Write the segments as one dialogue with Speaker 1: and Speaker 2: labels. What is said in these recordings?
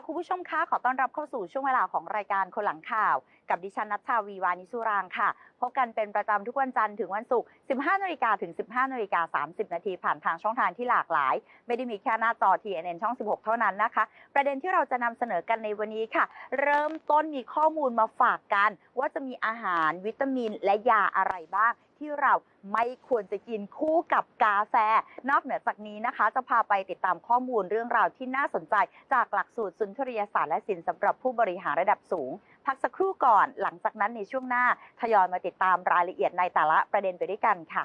Speaker 1: ค่ะคุณผู้ชมคะขอต้อนรับเข้าสู่ช่วงเวลาของรายการคนหลังข่าว กับดิฉันนัชชาวีวานิสุรางค์ค่ะ พบกันเป็นประจำทุกวันจันทร์ถึงวันศุกร์ 15นาฬิกาถึง 15นาฬิกา30 นาทีผ่านทางช่องทางที่หลากหลาย ไม่ได้มีแค่หน้าจอ TNN ช่อง 16 เท่านั้นนะคะ ประเด็นที่เราจะนำเสนอกันในวันนี้ค่ะ เริ่มต้นมีข้อมูลมาฝากกัน ว่าจะมีอาหารวิตามินและยาอะไรบ้าง ที่เราไม่ควรจะกินคู่กับกาแฟ นอกเหนือจากนี้นะคะ จะพาไปติดตามข้อมูลเรื่องราวที่น่าสนใจ จากหลักสูตรสุนทรียศาสตร์และศิลป์สำหรับผู้บริหารระดับสูง พักสักครู่ก่อน หลังจากนั้นในช่วงหน้าทยอยมาติดตามรายละเอียดในแต่ละประเด็นไปด้วยกันค่ะ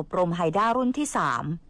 Speaker 1: อบรมไฮด้ารุ่นที่ 3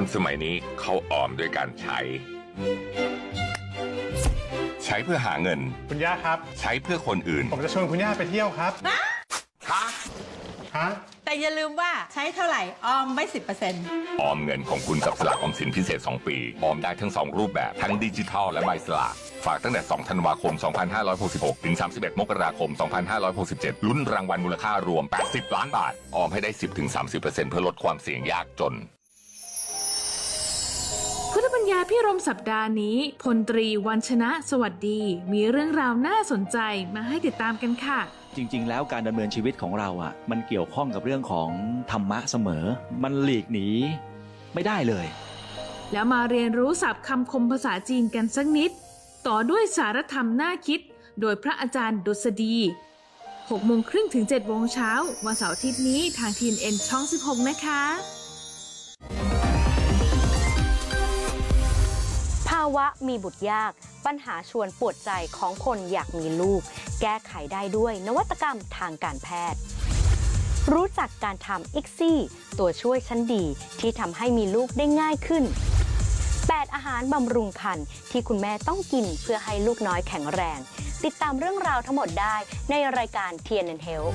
Speaker 2: คนสมัยนี้เขาออมด้วยการใช้ ใช้เพื่อหาเงิน
Speaker 3: คุณย่าครับ
Speaker 2: ใช้เพื่อคนอื่น
Speaker 3: ผมจะชวนคุณย่าไปเที่ยวครับ
Speaker 2: ฮะ
Speaker 3: ฮะ
Speaker 4: แต่อย่าลืมว่าใช้เท่าไหร่ออมไว้สิบเปอร์เซ็นต์
Speaker 2: ออมเงินของคุณกับสลากออมสินพิเศษ 2 ปี ออมได้ทั้ง 2 รูปแบบทั้งดิจิทัลและใบสลาก ฝากตั้งแต่ 2 ธันวาคม 2566 ถึง 31 มกราคม 2567 ลุ้นรางวัลมูลค่ารวม 80 ล้านบาท ออมให้ได้ 10-30%เพื่อลดความเสี่ยงยากจน
Speaker 5: พุทธปัญญาพิรมสัปดาห์นี้ พลตรีวันชนะสวัสดี มีเรื่องราวน่าสนใจมาให้ติดตามกันค่ะ
Speaker 6: จริง ๆ แล้วการดำเนินชีวิตของเราอะ มันเกี่ยวข้องกับเรื่องของธรรมะเสมอ มันหลีกหนีไม่ได้เลย
Speaker 5: แล้วมาเรียนรู้ศัพท์คำคมภาษาจีนกันสักนิด ต่อด้วยสารธรรมน่าคิด โดยพระอาจารย์ดุษฎี6โมงครึ่งถึง7โมงเช้าวันเสาร์อาทิตย์นี้ทางทีนเอ็นช่อง 16 นะคะ
Speaker 7: วะมีบุตรยาก ปัญหาชวนปวดใจของคนอยากมีลูก แก้ไขได้ด้วยนวัตกรรมทางการแพทย์ รู้จักการทำอิกซี่ ตัวช่วยชั้นดีที่ทำให้มีลูกได้ง่ายขึ้น 8 อาหารบำรุงครรภ์ที่คุณแม่ต้องกินเพื่อให้ลูกน้อยแข็งแรง ติดตามเรื่องราวทั้งหมดได้ในรายการ TNN Health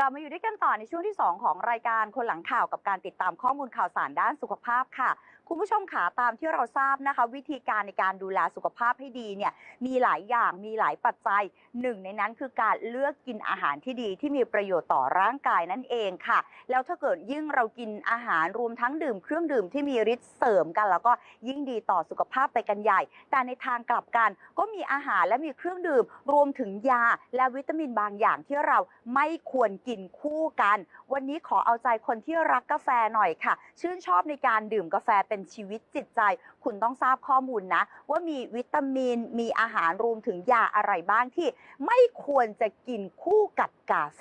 Speaker 7: ก
Speaker 1: ลับมาอยู่ด้วยกันต่อในช่วงที่ 2 ของรายการคนหลังข่าวกับการติดตามข้อมูลข่าวสารด้านสุขภาพค่ะ คุณผู้ชมขาตามที่เราทราบนะคะ วิธีการในการดูแลสุขภาพให้ดีเนี่ยมีหลายอย่างมีหลายปัจจัยหนึ่งในนั้นคือการเลือกกินอาหารที่ดีที่มีประโยชน์ต่อร่างกายนั่นเองค่ะ แล้วถ้าเกิดยิ่งเรากินอาหารรวมทั้งดื่มเครื่องดื่มที่มีฤทธิ์เสริมกัน แล้วก็ยิ่งดีต่อสุขภาพไปกันใหญ่ แต่ในทางกลับกันก็มีอาหารและมีเครื่องดื่ม รวมถึงยาและวิตามินบางอย่างที่เราไม่ควรกินคู่กัน วันนี้ขอเอาใจคนที่รักกาแฟหน่อยค่ะ ชื่นชอบในการดื่มกาแฟเป็นชีวิตจิตใจ คุณต้องทราบข้อมูลนะ ว่ามีวิตามินมีอาหารรวมถึงยาอะไรบ้างที่ไม่ควรจะกินคู่กับกาแฟ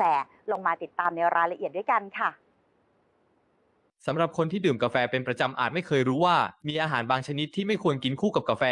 Speaker 1: ลงมาติดตามในรายละเอียดด้วยกันค่ะ
Speaker 8: สำหรับคนที่ดื่มกาแฟเป็นประจำอาจไม่เคยรู้ว่า มีอาหารบางชนิดที่ไม่ควรกินคู่กับกาแฟ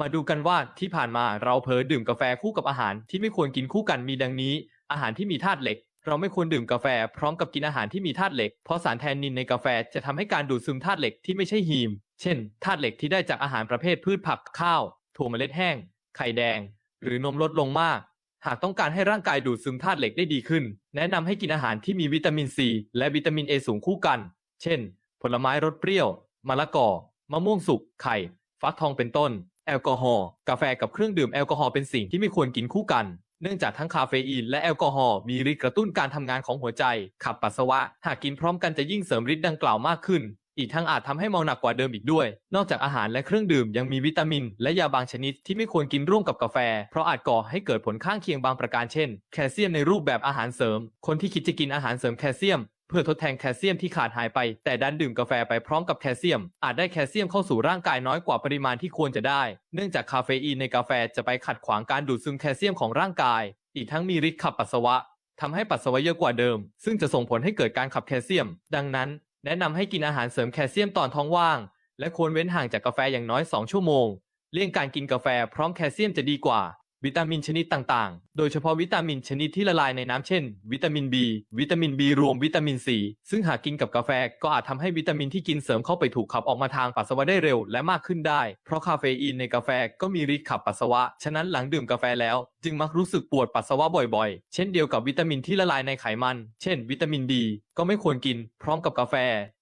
Speaker 8: มาดูกันว่าที่ผ่านมาเราเผลอดื่มกาแฟคู่กับอาหารที่ไม่ควรกินคู่กันมีดังนี้ อาหารที่มีธาตุเหล็ก เราไม่ควรดื่มกาแฟพร้อมกับกินอาหารที่มีธาตุเหล็ก เพราะสารแทนนินในกาแฟจะทำให้การดูดซึมธาตุเหล็กที่ไม่ใช่ฮีม เช่น ธาตุเหล็กที่ได้จากอาหารประเภทพืชผักข้าว ถั่วเมล็ดแห้ง ไข่แดง หรือนมลดลงมาก หากต้องการให้ร่างกายดูดซึมธาตุเหล็กได้ดีขึ้น แนะนำให้กินอาหารที่มีวิตามินซีและวิตามินเอสูงคู่กัน เช่น ผลไม้รสเปรี้ยว มะละกอ มะม่วงสุก ไข่ ฟักทองเป็นต้น แอลกอฮอล์ กาแฟกับเครื่องดื่มแอลกอฮอล์เป็นสิ่งที่ไม่ควรกินคู่กัน เนื่องจากทั้งคาเฟอีนและแอลกอฮอล์มีฤทธิ์กระตุ้นการทำงานของหัวใจ ขับปัสสาวะ หากกินพร้อมกันจะยิ่งเสริมฤทธิ์ดังกล่าวมากขึ้น อีกทั้งอาจทำให้เมาหนักกว่าเดิมอีกด้วย นอกจากอาหารและเครื่องดื่มยังมีวิตามิน และยาบางชนิดที่ไม่ควรกินร่วมกับกาแฟ เพราะอาจก่อให้เกิดผลข้างเคียงบางประการเช่น แคลเซียมในรูปแบบอาหารเสริม คนที่คิดจะกินอาหารเสริมแคลเซียม เพื่อทดแทนแคลเซียมที่ขาดหายไป แต่ดันดื่มกาแฟไปพร้อมกับแคลเซียม อาจได้แคลเซียมเข้าสู่ร่างกายน้อยกว่าปริมาณที่ควรจะได้ เนื่องจากคาเฟอีนในกาแฟจะไปขัดขวางการดูดซึมแคลเซียมของร่างกาย อีกทั้งมีฤทธิ์ขับปัสสาวะทำให้ปัสสาวะเยอะกว่าเดิม ซึ่งจะส่งผลให้เกิดการขับแคลเซียม ดังนั้น แนะนำให้กินอาหารเสริมแคลเซียมตอนท้องว่าง และควรเว้นห่างจากกาแฟอย่างน้อย 2 ชั่วโมง เลี่ยงการกินกาแฟพร้อมแคลเซียมจะดีกว่า วิตามินชนิดต่างๆ โดยเฉพาะวิตามินชนิดที่ละลายในน้ำเช่น วิตามิน B วิตามิน B รวมวิตามิน C ซึ่งหากกินกับกาแฟก็อาจทำให้วิตามินที่กินเสริมเข้าไปถูกขับออกมาทางปัสสาวะได้เร็วและมากขึ้นได้ เพราะคาเฟอีนในกาแฟก็มีฤทธิ์ขับปัสสาวะ ฉะนั้นหลังดื่มกาแฟแล้ว จึงมักรู้สึกปวดปัสสาวะบ่อยๆ เช่นเดียวกับวิตามินที่ละลายในไขมัน เช่น วิตามินดีก็ไม่ควรกินพร้อมกับกาแฟ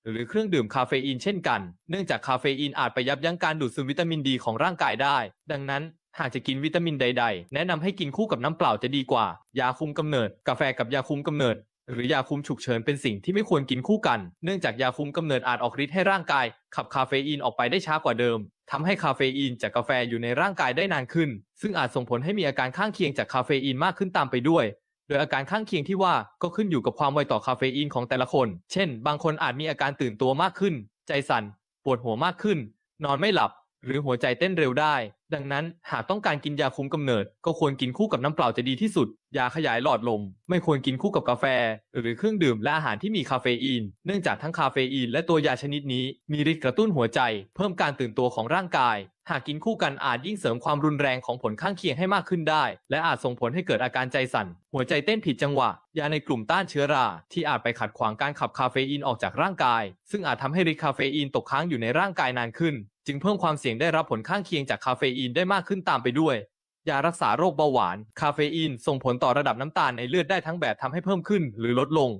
Speaker 8: หรือเครื่องดื่มคาเฟอีนเช่นกัน เนื่องจากคาเฟอีนอาจไปยับยั้งการดูดซึมวิตามินดีของร่างกายได้ ดังนั้น หากจะกินวิตามินใด ๆ แนะนำให้กินคู่กับน้ำเปล่าจะดีกว่า ยาคุมกำเนิด กาแฟกับยาคุมกำเนิด หรือยาคุมฉุกเฉินเป็นสิ่งที่ไม่ควรกินคู่กัน เนื่องจากยาคุมกำเนิดอาจออกฤทธิ์ให้ร่างกาย ขับคาเฟอีนออกไปได้ช้ากว่าเดิมทำให้คาเฟอีนจากกาแฟอยู่ในร่างกายได้นานขึ้น ซึ่งอาจส่งผลให้มีอาการข้างเคียงจากคาเฟอีนมากขึ้นตามไปด้วยโดยอาการข้างเคียงที่ว่าก็ขึ้นอยู่กับความไวต่อคาเฟอีนของแต่ละคน เช่น บางคนอาจมีอาการตื่นตัวมากขึ้น ใจสั่น ปวดหัวมากขึ้น นอนไม่หลับ หรือหัวใจเต้นเร็วได้ ดังนั้นหากต้องการกินยาคุมกำเนิด ก็ควรกินคู่กับน้ำเปล่าจะดีที่สุด ยาขยายหลอดลม ไม่ควรกินคู่กับกาแฟ หรือเครื่องดื่มและอาหารที่มีคาเฟอีน เนื่องจากทั้งคาเฟอีนและตัวยาชนิดนี้ มีฤทธิ์กระตุ้นหัวใจ เพิ่มการตื่นตัวของร่างกาย หากกินคู่กันอาจยิ่งเสริมความรุนแรงของผลข้างเคียงให้มากขึ้นได้ และอาจส่งผลให้เกิดอาการใจสั่น หัวใจเต้นผิดจังหวะ ยาในกลุ่มต้านเชื้อรา ที่อาจไปขัดขวางการขับคาเฟอีนออกจากร่างกาย ซึ่งอาจทำให้ฤทธิ์คาเฟอีนตกค้างอยู่ในร่างกายนานขึ้น จึงเพิ่มความเสี่ยงได้รับผลข้างเคียงจากคาเฟอีนได้มากขึ้นตามไปด้วยยารักษาโรคเบาหวาน คาเฟอีน ส่งผลต่อระดับน้ำตาลในเลือดได้ทั้งแบบทำให้เพิ่มขึ้นหรือลดลง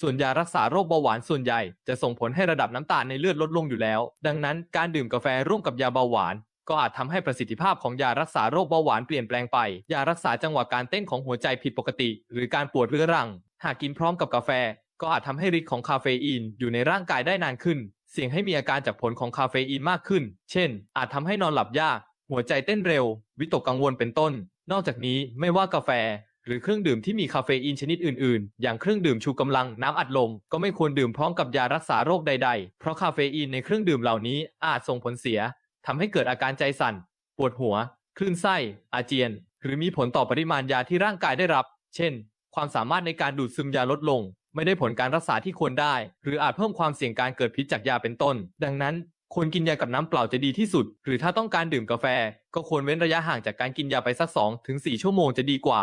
Speaker 8: ส่วนยารักษาโรคเบาหวานส่วนใหญ่จะส่งผลให้ระดับน้ำตาลในเลือดลดลงอยู่แล้ว ดังนั้นการดื่มกาแฟร่วมกับยาเบาหวาน ก็อาจทำให้ประสิทธิภาพของยารักษาโรคเบาหวานเปลี่ยนแปลงไป ยารักษาจังหวะการเต้นของหัวใจผิดปกติ หรือการปวดเรื้อรัง หากกินพร้อมกับกาแฟ ก็อาจทำให้ฤทธิ์ของคาเฟอีนอยู่ในร่างกายได้นานขึ้น เสี่ยงให้มีอาการจากผลของคาเฟอีนมากขึ้น เช่น อาจทำให้นอนหลับยาก หัวใจเต้นเร็ว วิตกกังวลเป็นต้น นอกจากนี้ไม่ว่ากาแฟ หรือเครื่องดื่มที่มีคาเฟอีนชนิดอื่นๆ อย่างเครื่องดื่มชูกำลังน้ำอัดลม ก็ไม่ควรดื่มพร้อมกับยารักษาโรคใด ๆ เพราะคาเฟอีนในเครื่องดื่มเหล่านี้อาจส่งผลเสียทำให้เกิดอาการใจสั่น ปวดหัว คลื่นไส้ อาเจียน หรือมีผลต่อปริมาณยาที่ร่างกายได้รับ เช่น ความสามารถในการดูดซึมยาลดลง ไม่ได้ผลการรักษาที่ควรได้ หรืออาจเพิ่มความเสี่ยงการเกิดพิษจากยาเป็นต้น ดังนั้นควรกินยากับน้ำเปล่าจะดีที่สุด หรือถ้าต้องการดื่มกาแฟ ก็ควรเว้นระยะห่างจากการกินยาไปสัก2ถึง4ชั่วโมงจะดีกว่า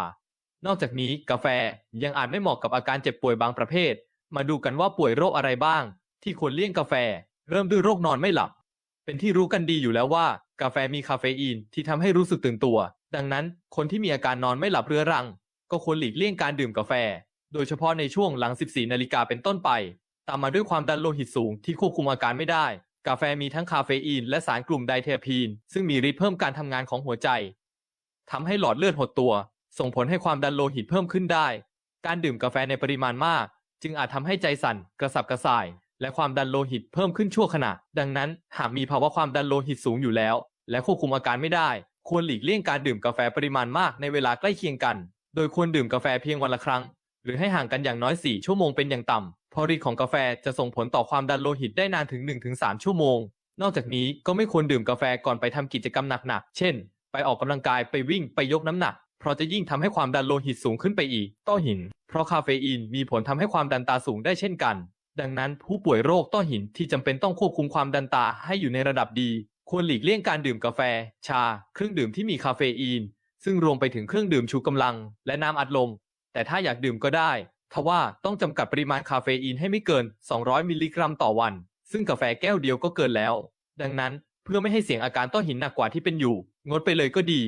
Speaker 8: นอกจากนี้กาแฟยังอาจไม่เหมาะกับอาการเจ็บป่วยบางประเภท มาดูกันว่าป่วยโรคอะไรบ้าง ที่ควรเลี่ยงกาแฟ เริ่มด้วยโรคนอนไม่หลับ เป็นที่รู้กันดีอยู่แล้วว่า กาแฟมีคาเฟอีนที่ทำให้รู้สึกตื่นตัว ดังนั้นคนที่มีอาการนอนไม่หลับเรื้อรัง ก็ควรหลีกเลี่ยงการดื่มกาแฟ โดยเฉพาะในช่วงหลัง 14 นาฬิกาเป็นต้นไป ตามมาด้วยความดันโลหิตสูงที่ควบคุมอาการไม่ได้ กาแฟมีทั้งคาเฟอีนและสารกลุ่มไดเทอร์พีน ซึ่งมีฤทธิ์เพิ่มการทำงานของหัวใจทำให้หลอดเลือดหดตัว ส่งผลให้ความดันโลหิตเพิ่มขึ้นได้ การดื่มกาแฟในปริมาณมาก จึงอาจทำให้ใจสั่น กระสับกระส่าย และความดันโลหิตเพิ่มขึ้นชั่วขณะ ดังนั้น หากมีภาวะความดันโลหิตสูงอยู่แล้ว และควบคุมอาการไม่ได้ ควรหลีกเลี่ยงการดื่มกาแฟปริมาณมากในเวลาใกล้เคียงกัน โดยควรดื่มกาแฟเพียงวันละครั้ง หรือให้ห่างกันอย่างน้อย 4 ชั่วโมงเป็นอย่างต่ำเพราะฤทธิ์ของกาแฟจะส่งผลต่อความดันโลหิตได้นานถึง 1-3 ชั่วโมง นอกจากนี้ก็ไม่ควรดื่มกาแฟก่อนไปทำกิจกรรมหนักๆ เช่น ไปออกกำลังกายไปวิ่งไปยกน้ำหนัก เพราะจะยิ่งทำให้ความดันโลหิตสูงขึ้นไปอีก ต้อหิน เพราะคาเฟอีนมีผลทำให้ความดันตาสูงได้เช่นกัน ดังนั้นผู้ป่วยโรคต้อหินที่จำเป็นต้องควบคุมความดันตาให้อยู่ในระดับดี ควรหลีกเลี่ยงการดื่มกาแฟ ชา เครื่องดื่มที่มีคาเฟอีน ซึ่งรวมไปถึงเครื่องดื่มชูกำลัง และน้ำอัดลม แต่ถ้าอยากดื่มก็ได้ทว่าต้องจำกัดปริมาณคาเฟอีนให้ไม่เกิน 200 มิลลิกรัมต่อวัน ซึ่งกาแฟแก้วเดียวก็เกินแล้ว ดังนั้นเพื่อไม่ให้เสี่ยงอาการต้อหินหนักกว่าที่เป็นอยู่ งดไปเลยก็ดี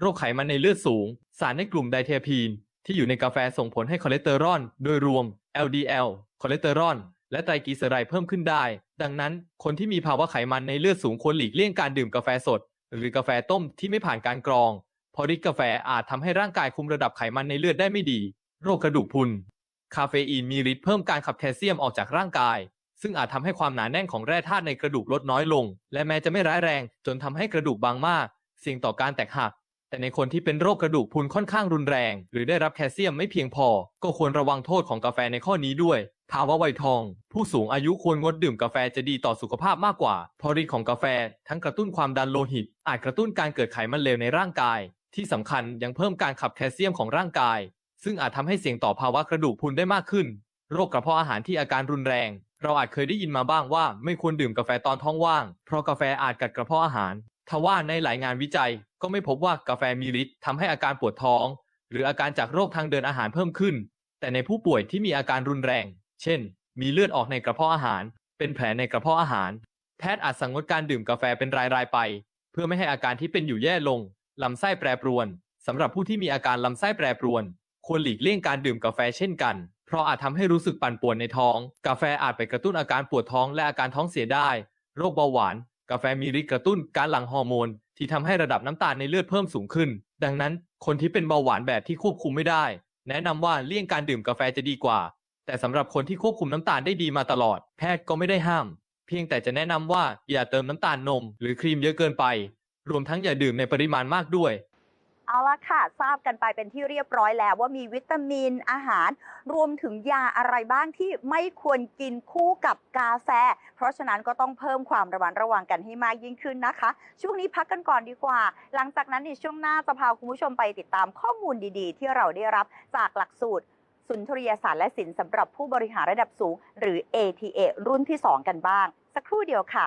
Speaker 8: โรคไขมันในเลือดสูง สารในกลุ่มไดเทรพีน ที่อยู่ในกาแฟส่งผลให้คอเลสเตอรอลโดยรวม LDL คอเลสเตอรอลและไตรกลีเซอไรด์เพิ่มขึ้นได้ ดังนั้น คนที่มีภาวะไขมันในเลือดสูงควรหลีกเลี่ยงการดื่มกาแฟสด หรือกาแฟต้มที่ไม่ผ่านการกรอง เพราะฤทธิ์กาแฟอาจทำให้ร่างกายคุมระดับไขมันในเลือดได้ไม่ดี โรคกระดูกพุน คาเฟอีนมีฤทธิ์เพิ่มการขับแคลเซียมออกจากร่างกาย ซึ่งอาจทำให้ความหนาแน่นของแร่ธาตุในกระดูกลดน้อยลง และแม้จะไม่ร้ายแรง จนทำให้กระดูกบางมาก เสี่ยงต่อการแตกหัก แต่ในคนที่เป็นโรคกระดูกพุนค่อนข้างรุนแรง หรือได้รับแคลเซียมไม่เพียงพอ ก็ควรระวังโทษของกาแฟในข้อนี้ด้วยภาวะวัยทอง ผู้สูงอายุควรงดดื่มกาแฟจะดีต่อสุขภาพมากกว่าเพราะฤทธิ์ของกาแฟทั้งกระตุ้นความดันโลหิต อาจกระตุ้นการเกิดไขมันเลวในร่างกาย ที่สำคัญยังเพิ่มการขับแคลเซียมของร่างกาย ซึ่งอาจทำให้เสี่ยงต่อภาวะกระดูกพรุนได้มากขึ้น โรคกระเพาะอาหารที่อาการรุนแรง เราอาจเคยได้ยินมาบ้างว่า ไม่ควรดื่มกาแฟตอนท้องว่าง เพราะกาแฟอาจกัดกระเพาะอาหาร ทว่าในหลายงานวิจัยก็ไม่พบว่ากาแฟมีฤทธิ์ทำให้อาการปวดท้อง หรืออาการจากโรคทางเดินอาหารเพิ่มขึ้น แต่ในผู้ป่วยที่มีอาการรุนแรง เช่น มีเลือดออกในกระเพาะอาหาร เป็นแผลในกระเพาะอาหาร แพทย์อาจสั่งงดการดื่มกาแฟเป็นรายๆไป เพื่อไม่ให้อาการที่เป็นอยู่แย่ลง ลำไส้แปรปรวนสำหรับผู้ที่มีอาการลำไส้แปรปรวน ควรหลีกเลี่ยงการดื่มกาแฟเช่นกัน เพราะอาจทำให้รู้สึกปั่นป่วนในท้อง กาแฟอาจไปกระตุ้นอาการปวดท้องและอาการท้องเสียได้ โรคเบาหวาน กาแฟมีฤทธิ์กระตุ้นการหลั่งฮอร์โมน ที่ทำให้ระดับน้ำตาลในเลือดเพิ่มสูงขึ้น ดังนั้น คนที่เป็นเบาหวานแบบที่ควบคุมไม่ได้ แนะนำว่าเลี่ยงการดื่มกาแฟจะดีกว่า แต่สำหรับคนที่ควบคุมน้ำตาลได้ดีมาตลอด แพทย์ก็ไม่ได้ห้าม เพียงแต่จะแนะนำว่าอย่าเติมน้ำตาลนม หรือครีมเยอะเกินไป รวมทั้งอย่าดื่มในปริมาณมากด้วย
Speaker 1: เอาละค่ะ ทราบกันไปเป็นที่เรียบร้อยแล้วว่ามีวิตามินอาหาร รวมถึงยาอะไรบ้างที่ไม่ควรกินคู่กับกาแฟ เพราะฉะนั้นก็ต้องเพิ่มความระมัดระวังกันให้มากยิ่งขึ้นนะคะ ช่วงนี้พักกันก่อนดีกว่า หลังจากนั้นในช่วงหน้าจะพาคุณผู้ชมไปติดตามข้อมูลดีๆ ที่เราได้รับจากหลักสูตรสุนทรียศาสตร์และศิลป์สำหรับผู้บริหารระดับสูง หรือ ATA รุ่นที่ 2 กันบ้าง สักครู่เดียวค่ะ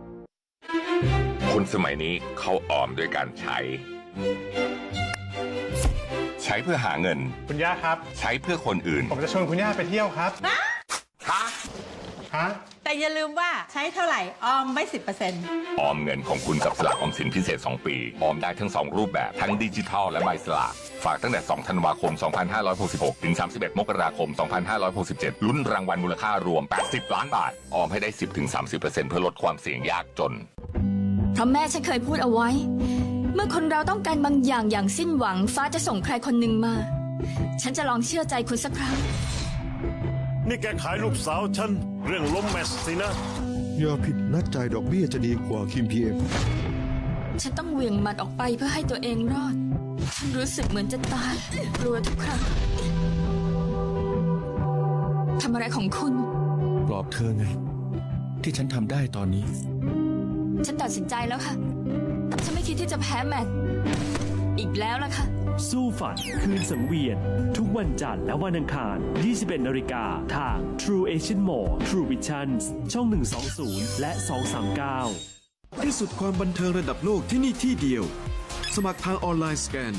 Speaker 2: คนสมัยนี้เขาออมด้วยการใช้ ใช้เพื่อหาเงิน
Speaker 3: คุณย่าครับ
Speaker 2: ใช้เพื่อคนอื่น
Speaker 3: ผมจะชวนคุณย่าไปเที่ยวครับ
Speaker 2: ฮะ
Speaker 3: ฮะ
Speaker 4: แต่อย่าลืมว่าใช้เท่าไหร่ ออมไว้สิบเปอร์เซ็นต์
Speaker 2: ออมเงินของคุณกับสลากออมสินพิเศษ 2 ปี ออมได้ทั้ง 2 รูปแบบ ทั้งดิจิทัลและใบสลาก ฝากตั้งแต่ 2 ธันวาคม 2566 ถึง 31 มกราคม 2567 ลุ้นรางวัลมูลค่ารวม 80 ล้านบาท ออมให้ได้ 10-30%เพื่อลดความเสี่ยงยากจน
Speaker 9: เพราะแม่ฉันเคยพูดเอาไว้ เมื่อคนเราต้องการบางอย่างอย่างสิ้นหวัง ฟ้าจะส่งใครคนหนึ่งมา ฉันจะลองเชื่อใจคุณสักครั้ง
Speaker 10: นี่แกขายลูกสาวฉันเรื่องล้มแมสสินะ
Speaker 11: อย่าผิดนัดจ่ายดอกเบี้ยจะดีกว่าคิมพีเอ็ม
Speaker 9: ฉันต้องเหวี่ยงมันออกไปเพื่อให้ตัวเองรอด ฉันรู้สึกเหมือนจะตายกลัวทุกครั้งทำอะไรของคุณ
Speaker 11: ปลอบเธอไง ที่ฉันทำได้ตอนนี้
Speaker 9: ฉันตัดสินใจแล้วค่ะ ฉันไม่คิดที่จะแพ้แมตช์อีกแล้วล่ะค่ะ
Speaker 12: สู้ฝันคืนสังเวียน ทุกวันจันทร์และวันอังคาร 21นาฬิกาทาง True Asian Mall True Visions ช่อง 120 และ 239
Speaker 13: ที่สุดความบันเทิงระดับโลกที่นี่ที่เดียว สมัครทางออนไลน์สแกน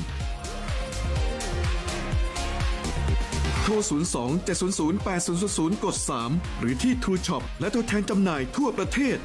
Speaker 13: โทร 02 700 8000 กด 3 หรือที่ True Shop และตัวแทนจำหน่ายทั่วประเทศ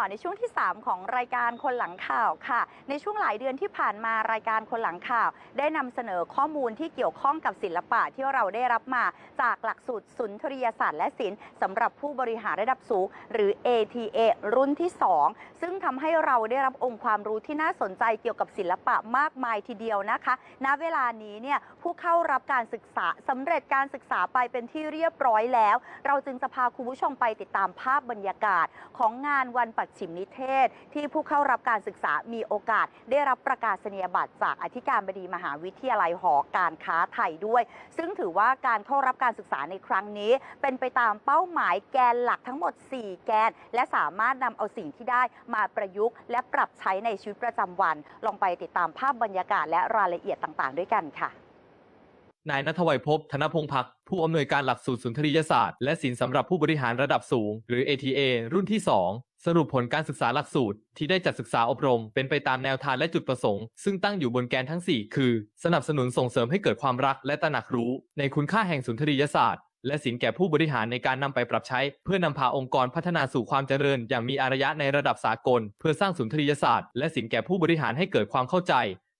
Speaker 14: ต่อในช่วงที่ 3 ของรายการคนหลังข่าวค่ะ ในช่วงหลายเดือนที่ผ่านมารายการคนหลังข่าว ได้นำเสนอข้อมูลที่เกี่ยวข้องกับศิลปะที่เราได้รับมาจากหลักสูตรสุนทรียศาสตร์และศิลป์สำหรับผู้บริหารระดับสูง หรือ ATA รุ่นที่ 2 ซึ่งทำให้เราได้รับองค์ความรู้ที่น่าสนใจเกี่ยวกับศิลปะมากมายทีเดียวนะคะ ณ เวลานี้เนี่ยผู้เข้ารับการศึกษาสำเร็จการศึกษาไปเป็นที่เรียบร้อยแล้ว เราจึงจะพาคุณผู้ชมไปติดตามภาพบรรยากาศของงานวันปัดฉิมนิเทศ ที่ผู้เข้ารับการศึกษามีโอกาส ได้รับประกาศนียบัตรจากอธิการบดีมหาวิทยาลัยหอการค้าไทยด้วย ซึ่งถือว่าการเข้ารับการศึกษาในครั้งนี้ เป็นไปตามเป้าหมายแกนหลักทั้งหมด 4 แกน และสามารถนำเอาสิ่งที่ได้มาประยุกต์ และปรับใช้ในชีวิตประจำวัน ลองไปติดตามภาพบรรยากาศและรายละเอียดต่าง ๆ ด้วยกันค่ะ
Speaker 8: นายนัทวัยพบธนพงศ์พัก ผู้อำนวยการหลักสูตรสุนทรียศาสตร์และศิลป์สำหรับผู้บริหารระดับสูง หรือ ATA รุ่นที่ 2 สรุปผลการศึกษาหลักสูตร ที่ได้จัดศึกษาอบรม เป็นไปตามแนวทางและจุดประสงค์ ซึ่งตั้งอยู่บนแกนทั้ง 4 คือ สนับสนุนส่งเสริมให้เกิดความรักและตระหนักรู้ ในคุณค่าแห่งสุนทรียศาสตร์ และศิลป์แก่ผู้บริหารในการนำไปปรับใช้ เพื่อนำพาองค์กรพัฒนาสู่ความเจริญ อย่างมีอารยะในระดับสากล เพื่อสร้างสุนทรียศาสตร์ และศิลป์แก่ผู้บริหารให้เกิดความเข้าใจ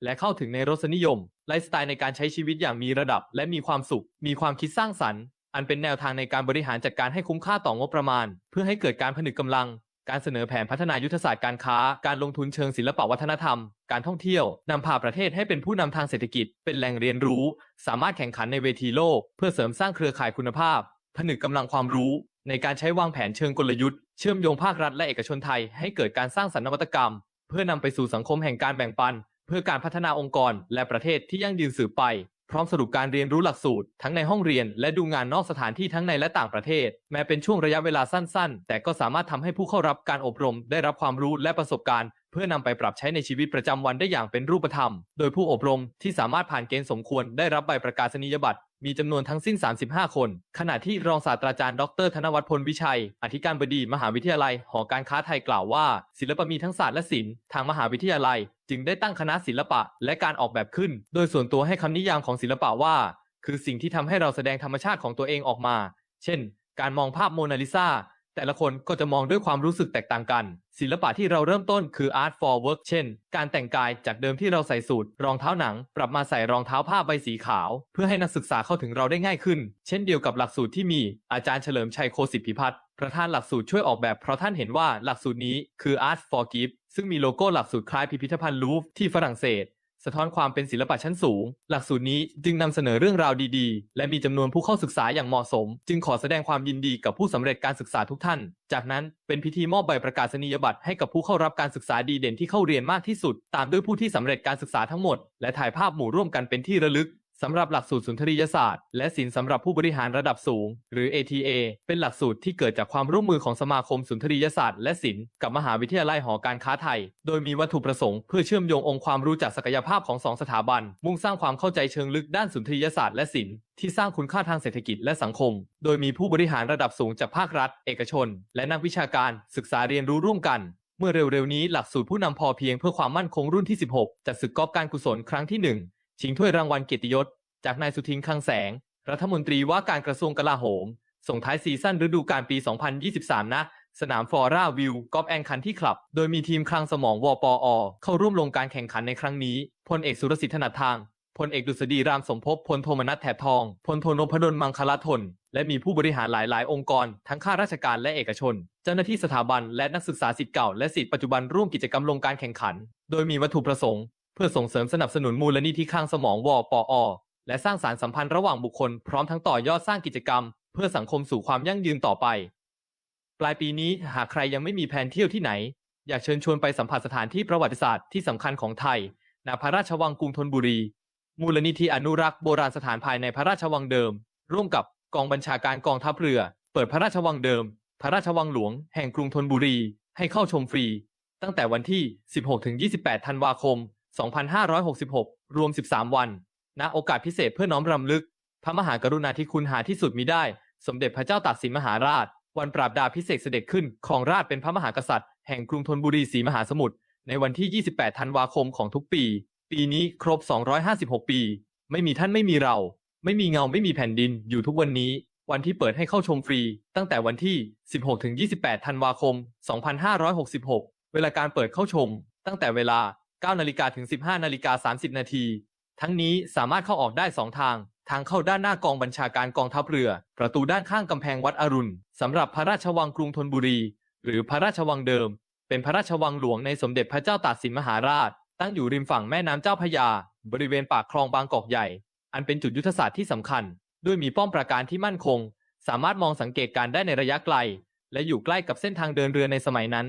Speaker 8: และเข้าถึงในรสนิยม ไลฟ์สไตล์ในการใช้ชีวิตอย่างมีระดับ และมีความสุข มีความคิดสร้างสรรค์ อันเป็นแนวทางในการบริหารจัดการให้คุ้มค่าต่องบประมาณ เพื่อให้เกิดการผนึกกำลัง การเสนอแผนพัฒนายุทธศาสตร์การค้า การลงทุนเชิงศิลปวัฒนธรรม การท่องเที่ยวนำพาประเทศให้เป็นผู้นำทางเศรษฐกิจ เป็นแหล่งเรียนรู้ สามารถแข่งขันในเวทีโลก เพื่อเสริมสร้างเครือข่ายคุณภาพ ผนึกกำลังความรู้ ในการใช้วางแผนเชิงกลยุทธ์ เชื่อมโยงภาครัฐและเอกชนไทย ให้เกิดการสร้างสรรค์นวัตกรรม เพื่อนำไปสู่สังคมแห่งการแบ่งปัน เพื่อการพัฒนาองค์กรและประเทศที่ยั่งยืนสืบไป พร้อมสรุปการเรียนรู้หลักสูตร ทั้งในห้องเรียนและดูงานนอกสถานที่ทั้งในและต่างประเทศ แม้เป็นช่วงระยะเวลาสั้น ๆ แต่ก็สามารถทำให้ผู้เข้ารับการอบรมได้รับความรู้และประสบการณ์ เพื่อนำไปปรับใช้ในชีวิตประจำวันได้อย่างเป็นรูปธรรม โดยผู้อบรมที่สามารถผ่านเกณฑ์สมควรได้รับใบประกาศนียบัตร มีจำนวนทั้งสิ้น 35 คน ขณะที่รองศาสตราจารย์ดร ธนวัฒน์พลวิชัย อธิการบดีมหาวิทยาลัย หอการค้าไทยกล่าวว่า ศิลปมีทั้งศาสตร์และศิลป์ทางมหาวิทยาลัย จึงได้ตั้งคณะศิลปะและการออกแบบขึ้น โดยส่วนตัวให้คำนิยามของศิลปะว่า คือสิ่งที่ทำให้เราแสดงธรรมชาติของตัวเองออกมา เช่น การมองภาพโมนาลิซา แต่ละคนก็จะมองด้วยความรู้สึกแตกต่างกัน ศิลปะที่เราเริ่มต้นคือ art for work เช่น การแต่งกายจากเดิมที่เราใส่สูทรองเท้าหนัง ปรับมาใส่รองเท้าผ้าใบสีขาว เพื่อให้นักศึกษาเข้าถึงเราได้ง่ายขึ้น เช่นเดียวกับหลักสูตรที่มีอาจารย์เฉลิมชัยโคสิทธิพิพัฒน์ประธานหลักสูตรช่วยออกแบบเพราะท่านเห็นว่าหลักสูตรนี้คือ art for gift ซึ่งมีโลโก้หลักสูตรคล้ายพิพิธภัณฑ์ลูฟร์ที่ฝรั่งเศส สะท้อนความเป็นศิลปะชั้นสูง หลักสูตรนี้จึงนำเสนอเรื่องราวดีๆ และมีจำนวนผู้เข้าศึกษาอย่างเหมาะสม จึงขอแสดงความยินดีกับผู้สำเร็จการศึกษาทุกท่าน จากนั้นเป็นพิธีมอบใบประกาศนียบัตรให้กับผู้เข้ารับการศึกษาดีเด่นที่เข้าเรียนมากที่สุด ตามด้วยผู้ที่สำเร็จการศึกษาทั้งหมด และถ่ายภาพหมู่ร่วมกันเป็นที่ระลึก สำหรับหลักสูตรสุนทรียศาสตร์ และศิลป์สำหรับผู้บริหารระดับสูง หรือ ATA เป็นหลักสูตรที่เกิดจากความร่วมมือของสมาคมสุนทรียศาสตร์และศิลป์กับมหาวิทยาลัยหอการค้าไทย โดยมีวัตถุประสงค์เพื่อเชื่อมโยงองค์ความรู้จากศักยภาพของสองสถาบัน มุ่งสร้างความเข้าใจเชิงลึกด้านสุนทรียศาสตร์และศิลป์ที่สร้างคุณค่าทางเศรษฐกิจและสังคม โดยมีผู้บริหารระดับสูงจากภาครัฐ เอกชน และนักวิชาการศึกษาเรียนรู้ร่วมกันเมื่อเร็วๆนี้หลักสูตรผู้นำพอเพียงเพื่อความมั่นคงรุ่นที่ 16จัดศึกกอล์ฟการกุศลครั้งที่หนึ่ง ชิงถ้วยรางวัลเกียรติยศ จากนายสุทินคลังแสง รัฐมนตรีว่าการกระทรวงกลาโหม ส่งท้ายซีซั่นฤดูกาลปี 2023ณสนามฟอร่าวิวกอล์ฟแอนคันที่คลับ โดยมีทีมคลังสมองวปอ เข้าร่วมลงการแข่งขันในครั้งนี้ พลเอกสุรสิทธิ์ถนัดทาง พลเอกดุษฎีรามสมภพ พลโทมนัสแถบทอง พลโทนพดลมังคลาทน และมีผู้บริหารหลาย ๆ องค์กร ทั้งข้าราชการและเอกชน เจ้าหน้าที่สถาบันและนักศึกษาสิทธิ์เก่าและสิทธิ์ปัจจุบันร่วมกิจกรรมลงการแข่งขัน โดยมีวัตถุประสงค์ เพื่อส่งเสริมสนับสนุนมูลนิธิข้างสมองวปอ และสร้างสารสัมพันธ์ระหว่างบุคคล พร้อมทั้งต่อยอดสร้างกิจกรรม เพื่อสังคมสู่ความยั่งยืนต่อไป ปลายปีนี้หากใครยังไม่มีแผนเที่ยวที่ไหน อยากเชิญชวนไปสัมผัสสถานที่ประวัติศาสตร์ที่สำคัญของไทยณพระราชวังกรุงธนบุรี มูลนิธิอนุรักษ์โบราณสถานภายในพระราชวังเดิม ร่วมกับกองบัญชาการกองทัพเรือ เปิดพระราชวังเดิม พระราชวังหลวง แห่งกรุงธนบุรี ให้เข้าชมฟรี ตั้งแต่วันที่ 16-28 ธันวาคม 2566 รวม 13 วัน ณ โอกาสพิเศษเพื่อน้อมรำลึก พระมหากรุณาธิคุณหาที่สุดมิได้ สมเด็จพระเจ้าตากสินมหาราช วันปราบดาพิเศษเสด็จขึ้น ของราชเป็นพระมหากษัตริย์ แห่งกรุงธนบุรีศรีมหาสมุทร ในวันที่ 28 ธันวาคมของทุกปี ปีนี้ครบ 256 ปี ไม่มีท่านไม่มีเรา ไม่มีเงาไม่มีแผ่นดิน อยู่ทุกวันนี้ วันที่เปิดให้เข้าชมฟรี ตั้งแต่วันที่ 16-28 ธันวาคม 2566 เวลาการเปิดเข้าชม ตั้งแต่เวลา 9นาฬิกาถึง 15นาฬิกา30 นาที ทั้งนี้สามารถเข้าออกได้ 2 ทาง ทางเข้าด้านหน้ากองบัญชาการกองทัพเรือ ประตูด้านข้างกำแพงวัดอรุณสำหรับพระราชวังกรุงธนบุรี หรือพระราชวังเดิม เป็นพระราชวังหลวงในสมเด็จพระเจ้าตากสินมหาราช ตั้งอยู่ริมฝั่งแม่น้ำเจ้าพระยา บริเวณปากคลองบางกอกใหญ่ อันเป็นจุดยุทธศาสตร์ที่สำคัญ ด้วยมีป้อมปราการที่มั่นคง สามารถมองสังเกตการได้ในระยะไกล และอยู่ใกล้กับเส้นทางเดินเรือในสมัยนั้น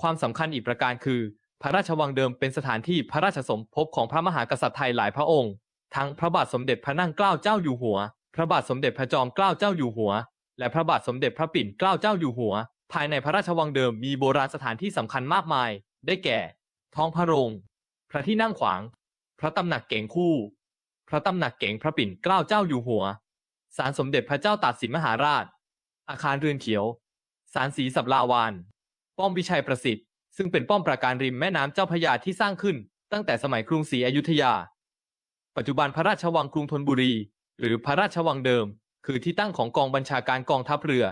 Speaker 8: ความสำคัญอีกประการคือ พระราชวังเดิมเป็นสถานที่พระราชสมภพของพระมหากษัตริย์ไทยหลายพระองค์ ทั้งพระบาทสมเด็จพระนั่งเกล้าเจ้าอยู่หัว พระบาทสมเด็จพระจอมเกล้าเจ้าอยู่หัว และพระบาทสมเด็จพระปิ่นเกล้าเจ้าอยู่หัว ภายในพระราชวังเดิมมีโบราณสถานที่สำคัญมากมาย ได้แก่ ท้องพระโรง พระที่นั่งขวาง พระตำหนักเก๋งคู่ พระตำหนักเก๋งพระปิ่นเกล้าเจ้าอยู่หัว ศาลสมเด็จพระเจ้าตากสินมหาราช อาคารเรือนเขียว ศาลศรีสับลาวาน ป้อมวิชัยประสิทธิ์ ซึ่งเป็นป้อมปราการริมแม่น้ำเจ้าพระยาที่สร้างขึ้น ตั้งแต่สมัยกรุงศรีอยุธยา ปัจจุบันพระราชวังกรุงธนบุรี หรือพระราชวังเดิม คือที่ตั้งของกองบัญชาการกองทัพเรือ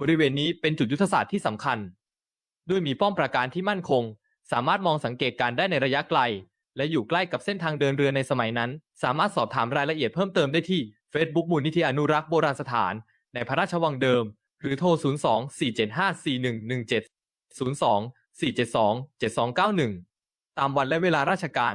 Speaker 8: บริเวณนี้เป็นจุดยุทธศาสตร์ที่สำคัญ ด้วยมีป้อมปราการที่มั่นคง สามารถมองสังเกตการได้ในระยะไกล และอยู่ใกล้กับเส้นทางเดินเรือในสมัยนั้น สามารถสอบถามรายละเอียดเพิ่มเติมได้ที่ Facebook มูลนิธิอนุรักษ์โบราณสถาน ในพระราชวังเดิม หรือโทร 02-4754117 02 472 7291 ตามวันและเวลาราชการ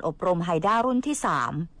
Speaker 1: อบรมไฮด้ารุ่นที่ 3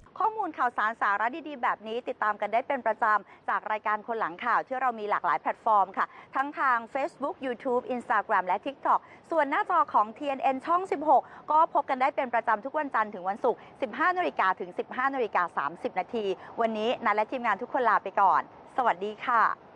Speaker 1: ข่าวสารสาระดีๆ แบบนี้ติดตามกันได้เป็นประจำ จากรายการคนหลังข่าวที่เรามีหลากหลายแพลตฟอร์มค่ะ ทั้งทาง Facebook YouTube Instagram และ TikTok ส่วนหน้าจอของ TNN ช่อง 16 ก็พบกันได้เป็นประจำทุกวันจันทร์ถึงวันศุกร์ 15นาฬิกาถึง 15นาฬิกา30 นาที วันนี้นันและทีมงานทุกคนลาไปก่อน สวัสดีค่ะ